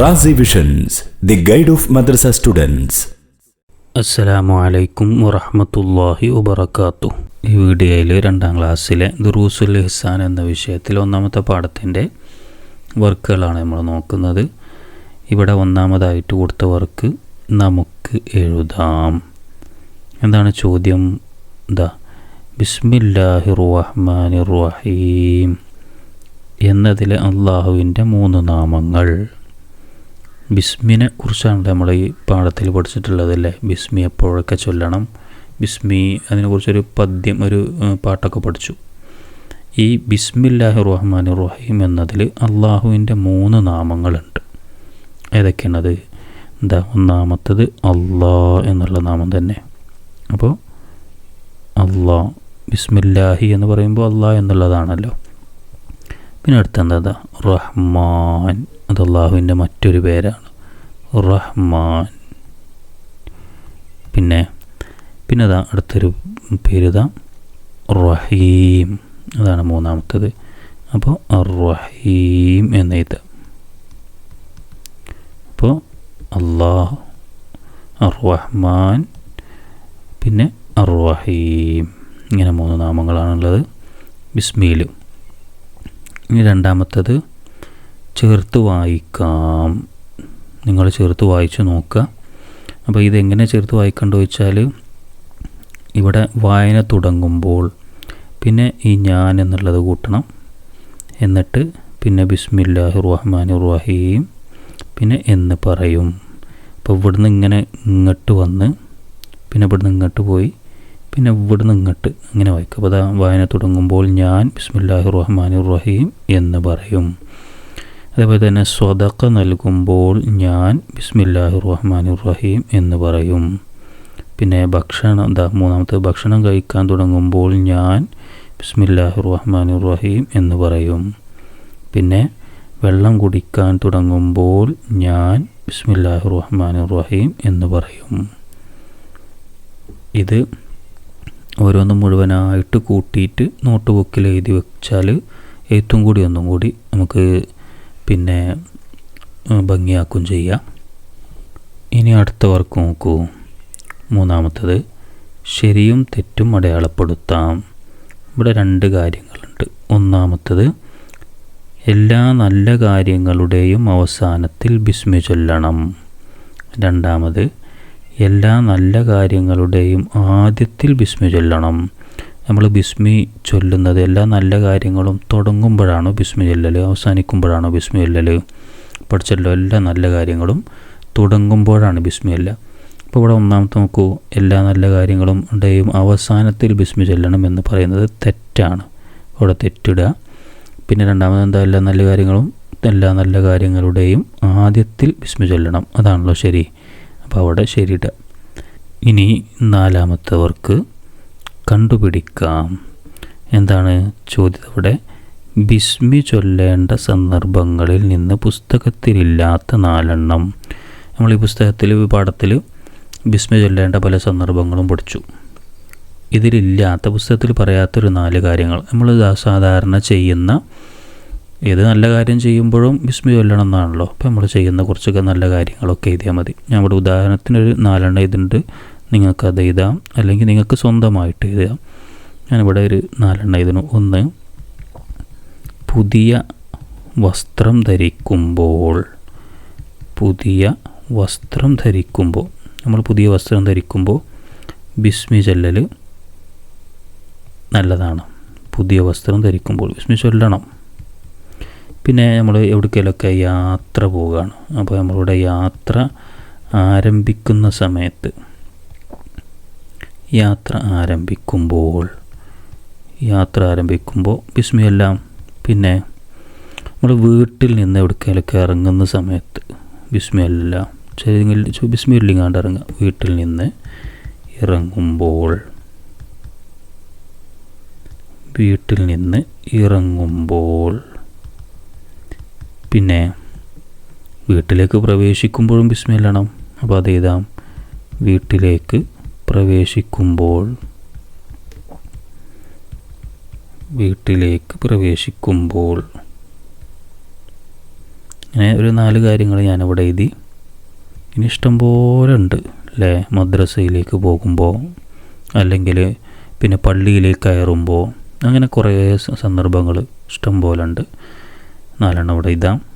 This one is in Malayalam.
Razi visions the guide of madrasa students അസ്സലാമു അലൈക്കും വറഹമത്തല്ലാഹി വബർക്കാത്തു ഈ വീഡിയോയിൽ രണ്ടാം ക്ലാസ്സിലെ ദുറൂസുൽ ഇഹ്സാൻ എന്ന വിഷയത്തിൽ ഒന്നാമത്തെ പാഠത്തിന്റെ വർക്കുകളാണ് നമ്മൾ നോക്കുന്നത്. ഇവിടെ ഒന്നാമതായിട്ട് കൊടുത്ത വർക്ക് നമുക്ക് എഴുതാം. എന്താണ് ചോദ്യം? എന്താ ബിസ്മില്ലാഹി റഹ്മാനി റഹീം എന്നതിലെ അള്ളാഹുവിന്റെ മൂന്ന് നാമങ്ങൾ. ബിസ്മിനെ കുറിച്ചാണ് നമ്മൾ ഈ പാഠത്തിൽ പഠിച്ചിട്ടുള്ളത് അല്ലേ ബിസ്മി എപ്പോഴൊക്കെ ചൊല്ലണം? ബിസ്മി അതിനെക്കുറിച്ചൊരു പദ്യം ഒരു പാട്ടൊക്കെ പഠിച്ചു. ഈ ബിസ്മില്ലാഹി റഹ്മാൻ റഹീം എന്നതിൽ അള്ളാഹുവിന്റെ മൂന്ന് നാമങ്ങളുണ്ട്. ഏതൊക്കെയാണത്? എന്താ? ഒന്നാമത്തത് അള്ളാ എന്നുള്ള നാമം തന്നെ. അപ്പോൾ അള്ളാ ബിസ്മില്ലാഹി എന്ന് പറയുമ്പോൾ അള്ളാ എന്നുള്ളതാണല്ലോ. പിന്നെ അടുത്തെന്താ? റഹ്മാൻ അത് അള്ളാഹുവിന്റെ മറ്റൊരു പേരാണ്. റഹ്മാൻ. പിന്നെ പിന്നെ അതാ അടുത്തൊരു പേര് ഇതാ റഹീം. അതാണ് മൂന്നാമത്തത്. അപ്പോൾ റഹീം എന്ന് എഴുതുക അപ്പോൾ അള്ളാഹ് റഹ്മാൻ പിന്നെ റഹീം ഇങ്ങനെ മൂന്ന് നാമങ്ങളാണുള്ളത്. ബിസ്മിയിലും ഇനി രണ്ടാമത്തത് ചേർത്ത് വായിക്കാം. നിങ്ങൾ ചേർത്ത് വായിച്ചു നോക്കുക. അപ്പോൾ ഇതെങ്ങനെ ചേർത്ത് വായിക്കേണ്ടത് വെച്ചാൽ ഇവിടെ വായന തുടങ്ങുമ്പോൾ പിന്നെ ഈ ഞാൻ എന്നുള്ളത് കൂട്ടണം. എന്നിട്ട് പിന്നെ ബിസ്മില്ലാഹി റഹ്മാൻ റഹീം പിന്നെ എന്ന് പറയും. അപ്പോൾ ഇവിടുന്ന് ഇങ്ങനെ ഇങ്ങോട്ട് വന്ന് പിന്നെ ഇവിടുന്ന് ഇങ്ങോട്ട് പോയി. പിന്നെ ഇവിടുന്ന് ഇങ്ങോട്ട് അങ്ങനെ വായിക്കും അപ്പോൾ അതാ വായന തുടങ്ങുമ്പോൾ ഞാൻ ബിസ്മില്ലാഹി റഹ്മാൻ റഹീം എന്ന് പറയും. അതേപോലെ തന്നെ സ്വതക്ക നൽകുമ്പോൾ ഞാൻ ബിസ്മില്ലാഹി റഹ്മാൻ റഹീം എന്ന് പറയും. പിന്നെ ഭക്ഷണം എന്താ മൂന്നാമത്തെ ഭക്ഷണം കഴിക്കാൻ തുടങ്ങുമ്പോൾ ഞാൻ ബിസ്മില്ലാഹി റഹ്മാൻ റഹീം എന്ന് പറയും. പിന്നെ വെള്ളം കുടിക്കാൻ തുടങ്ങുമ്പോൾ ഞാൻ ബിസ്മില്ലാഹി റഹ്മാൻ റഹീം എന്ന് പറയും. ഇത് ഓരോന്നും മുഴുവനായിട്ട് കൂട്ടിയിട്ട് നോട്ട് ബുക്കിൽ എഴുതി വെച്ചാൽ എഴുത്തും കൂടി ഒന്നും കൂടി നമുക്ക് പിന്നെ ഭംഗിയാക്കും ചെയ്യാം ഇനി അടുത്ത വർക്ക് നോക്കൂ. മൂന്നാമത്തത് ശരിയും തെറ്റും അടയാളപ്പെടുത്താം. ഇവിടെ രണ്ട് കാര്യങ്ങളുണ്ട്. ഒന്നാമത്തത് എല്ലാ നല്ല കാര്യങ്ങളുടെയും അവസാനത്തിൽ ബിസ്മി ചൊല്ലണം. രണ്ടാമത് എല്ലാ നല്ല കാര്യങ്ങളുടെയും ആദ്യത്തിൽ ബിസ്മി ചൊല്ലണം. നമ്മൾ ബിസ്മി ചൊല്ലുന്നത് എല്ലാ നല്ല കാര്യങ്ങളും തുടങ്ങുമ്പോഴാണോ ബിസ്മി ചൊല്ലൽ അവസാനിക്കുമ്പോഴാണോ ബിസ്മി ചൊല്ലൽ പഠിച്ചല്ലോ എല്ലാ നല്ല കാര്യങ്ങളും തുടങ്ങുമ്പോഴാണ് ബിസ്മി അല്ല അപ്പോൾ ഇവിടെ ഒന്നാമത്തെ നോക്കൂ എല്ലാ നല്ല കാര്യങ്ങളും ഉണ്ടെയും അവസാനത്തിൽ ബിസ്മി ചൊല്ലണം എന്ന് പറയുന്നത് തെറ്റാണ്. ഇവിടെ തെറ്റിടുക. പിന്നെ രണ്ടാമത് എന്താ എല്ലാ നല്ല കാര്യങ്ങളും എല്ലാ നല്ല കാര്യങ്ങളുടെയും ആദ്യത്തിൽ ബിസ്മി ചൊല്ലണം. അതാണല്ലോ ശരി. അപ്പോൾ അവിടെ ശരിയിടുക ഇനി നാലാമത്തവർക്ക് കണ്ടുപിടിക്കാം. എന്താണ് ചോദ്യം അവിടെ? ബിസ്മി ചൊല്ലേണ്ട സന്ദർഭങ്ങളിൽ നിന്ന് പുസ്തകത്തിലില്ലാത്ത നാലെണ്ണം. നമ്മൾ ഈ പുസ്തകത്തിൽ പാഠത്തിൽ ബിസ്മി ചൊല്ലേണ്ട പല സന്ദർഭങ്ങളും പഠിച്ചു. ഇതിലില്ലാത്ത പുസ്തകത്തിൽ പറയാത്തൊരു നാല് കാര്യങ്ങൾ. നമ്മൾ സാധാരണ ചെയ്യുന്ന ഏത് നല്ല കാര്യം ചെയ്യുമ്പോഴും ബിസ്മി ചൊല്ലണം എന്നാണല്ലോ അപ്പോൾ നമ്മൾ ചെയ്യുന്ന കുറച്ചൊക്കെ നല്ല കാര്യങ്ങളൊക്കെ എഴുതിയാൽ മതി. ഞാൻ ഇവിടെ ഉദാഹരണത്തിനൊരു നാലെണ്ണം എഴുതുന്നുണ്ട് നിങ്ങൾക്കത് എഴുതാം. അല്ലെങ്കിൽ നിങ്ങൾക്ക് സ്വന്തമായിട്ട് എഴുതാം. ഞാനിവിടെ ഒരു നാലെണ്ണം എഴുതുന്നു. ഒന്ന് പുതിയ വസ്ത്രം ധരിക്കുമ്പോൾ പുതിയ വസ്ത്രം ധരിക്കുമ്പോൾ നമ്മൾ പുതിയ വസ്ത്രം ധരിക്കുമ്പോൾ ബിസ്മി ചൊല്ലൽ നല്ലതാണ്. പുതിയ വസ്ത്രം ധരിക്കുമ്പോൾ ബിസ്മി ചൊല്ലണം. പിന്നെ നമ്മൾ എവിടേക്കെങ്കിലൊക്കെ യാത്ര പോവുകയാണ്. അപ്പോൾ നമ്മളിവിടെ യാത്ര ആരംഭിക്കുന്ന സമയത്ത് യാത്ര ആരംഭിക്കുമ്പോൾ യാത്ര ആരംഭിക്കുമ്പോൾ ബിസ്മിയെല്ലാം പിന്നെ നമ്മൾ വീട്ടിൽ നിന്ന് എവിടേക്കെങ്കിലൊക്കെ ഇറങ്ങുന്ന സമയത്ത് ബിസ്മിയെല്ലാം ചെറിയ ബിസ്മി ഇല്ലിങ്ങാണ്ട് ഇറങ്ങുക വീട്ടിൽ നിന്ന് ഇറങ്ങുമ്പോൾ വീട്ടിൽ നിന്ന് ഇറങ്ങുമ്പോൾ പിന്നെ വീട്ടിലേക്ക് പ്രവേശിക്കുമ്പോഴും ബിസ്മില്ലണം അപ്പോൾ അത് വീട്ടിലേക്ക് പ്രവേശിക്കുമ്പോൾ വീട്ടിലേക്ക് പ്രവേശിക്കുമ്പോൾ ഇങ്ങനെ ഒരു നാല് കാര്യങ്ങൾ ഞാനിവിടെ എഴുതി. ഇനി ഇഷ്ടം പോലെ ഉണ്ട് അല്ലേ? മദ്രസയിലേക്ക് പോകുമ്പോൾ അല്ലെങ്കിൽ പിന്നെ പള്ളിയിലേക്ക് കയറുമ്പോൾ അങ്ങനെ കുറേ സന്ദർഭങ്ങൾ ഇഷ്ടം പോലെ ഉണ്ട്. നാലെണ്ണം ഇവിടെ ഇതാം